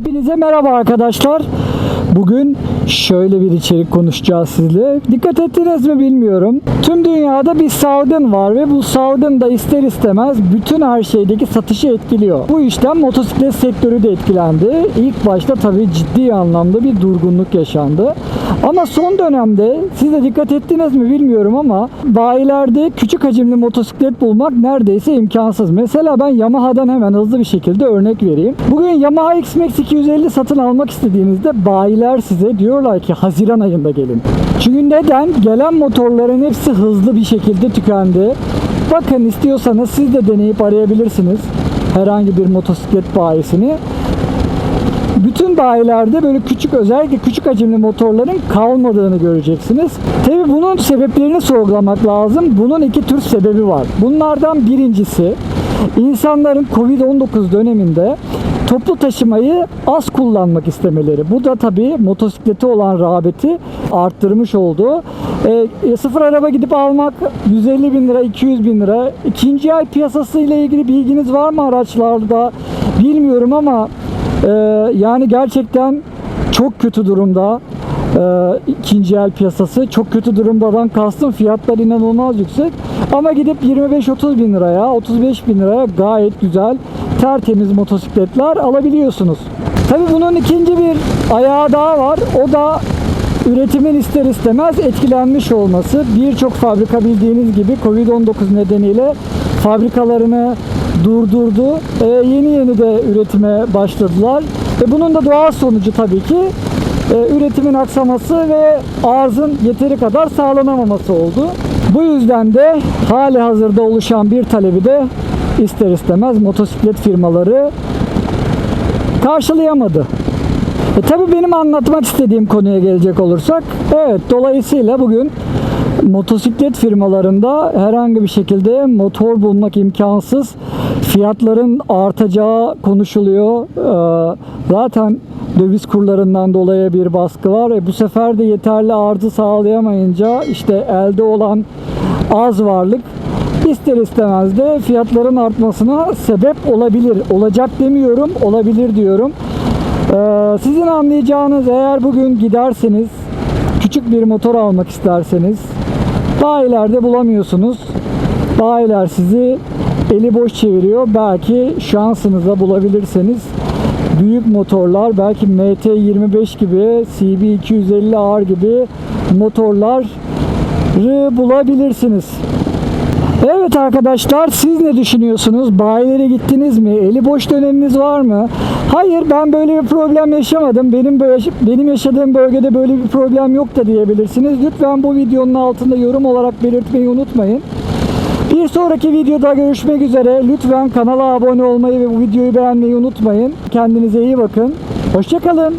Hepinize merhaba arkadaşlar. Bugün şöyle bir içerik konuşacağız sizle. Dikkat ettiniz mi bilmiyorum. Tüm dünyada bir salgın var ve bu salgın da ister istemez bütün her şeydeki satışı etkiliyor. Bu işten motosiklet sektörü de etkilendi. İlk başta tabii ciddi anlamda bir durgunluk yaşandı. Ama son dönemde siz de dikkat ettiniz mi bilmiyorum ama bayilerde küçük hacimli motosiklet bulmak neredeyse imkansız. Mesela ben Yamaha'dan hemen hızlı bir şekilde örnek vereyim. Bugün Yamaha X-Max 250 satın almak istediğinizde bayiler size diyorlar ki Haziran ayında gelin. Çünkü neden? Gelen motorların hepsi hızlı bir şekilde tükendi. Bakın istiyorsanız siz de deneyip arayabilirsiniz herhangi bir motosiklet bayisini bütün bayilerde böyle küçük özellikle küçük hacimli motorların kalmadığını göreceksiniz. Tabi bunun sebeplerini sorgulamak lazım. Bunun iki tür sebebi var. Bunlardan birincisi insanların Covid-19 döneminde toplu taşımayı az kullanmak istemeleri. Bu da tabii motosiklete olan rağbeti arttırmış oldu. E, sıfır araba gidip almak 150 bin lira, 200 bin lira. İkinci el piyasası ile ilgili bilginiz var mı araçlarda? Bilmiyorum ama ee, yani gerçekten çok kötü durumda ee, ikinci el piyasası. Çok kötü durumdadan kastım fiyatlar inanılmaz yüksek. Ama gidip 25-30 bin liraya, 35 bin liraya gayet güzel tertemiz motosikletler alabiliyorsunuz. Tabi bunun ikinci bir ayağı daha var. O da üretimin ister istemez etkilenmiş olması. Birçok fabrika bildiğiniz gibi Covid-19 nedeniyle fabrikalarını durdurdu. Ee, yeni yeni de üretime başladılar. Ve bunun da doğal sonucu tabii ki e, üretimin aksaması ve arzın yeteri kadar sağlanamaması oldu. Bu yüzden de hali hazırda oluşan bir talebi de ister istemez motosiklet firmaları karşılayamadı. E tabi benim anlatmak istediğim konuya gelecek olursak, evet dolayısıyla bugün motosiklet firmalarında herhangi bir şekilde motor bulmak imkansız. Fiyatların artacağı konuşuluyor. Ee, zaten döviz kurlarından dolayı bir baskı var. E bu sefer de yeterli arzı sağlayamayınca işte elde olan az varlık ister istemez de fiyatların artmasına sebep olabilir. Olacak demiyorum, olabilir diyorum. Ee, sizin anlayacağınız eğer bugün giderseniz küçük bir motor almak isterseniz bayilerde bulamıyorsunuz. Bayiler sizi eli boş çeviriyor. Belki şansınıza bulabilirseniz büyük motorlar belki MT25 gibi CB250R gibi motorları bulabilirsiniz. Evet arkadaşlar siz ne düşünüyorsunuz? Bayilere gittiniz mi? Eli boş döneminiz var mı? Hayır ben böyle bir problem yaşamadım. Benim böyle, benim yaşadığım bölgede böyle bir problem yok da diyebilirsiniz. Lütfen bu videonun altında yorum olarak belirtmeyi unutmayın. Bir sonraki videoda görüşmek üzere. Lütfen kanala abone olmayı ve bu videoyu beğenmeyi unutmayın. Kendinize iyi bakın. Hoşçakalın.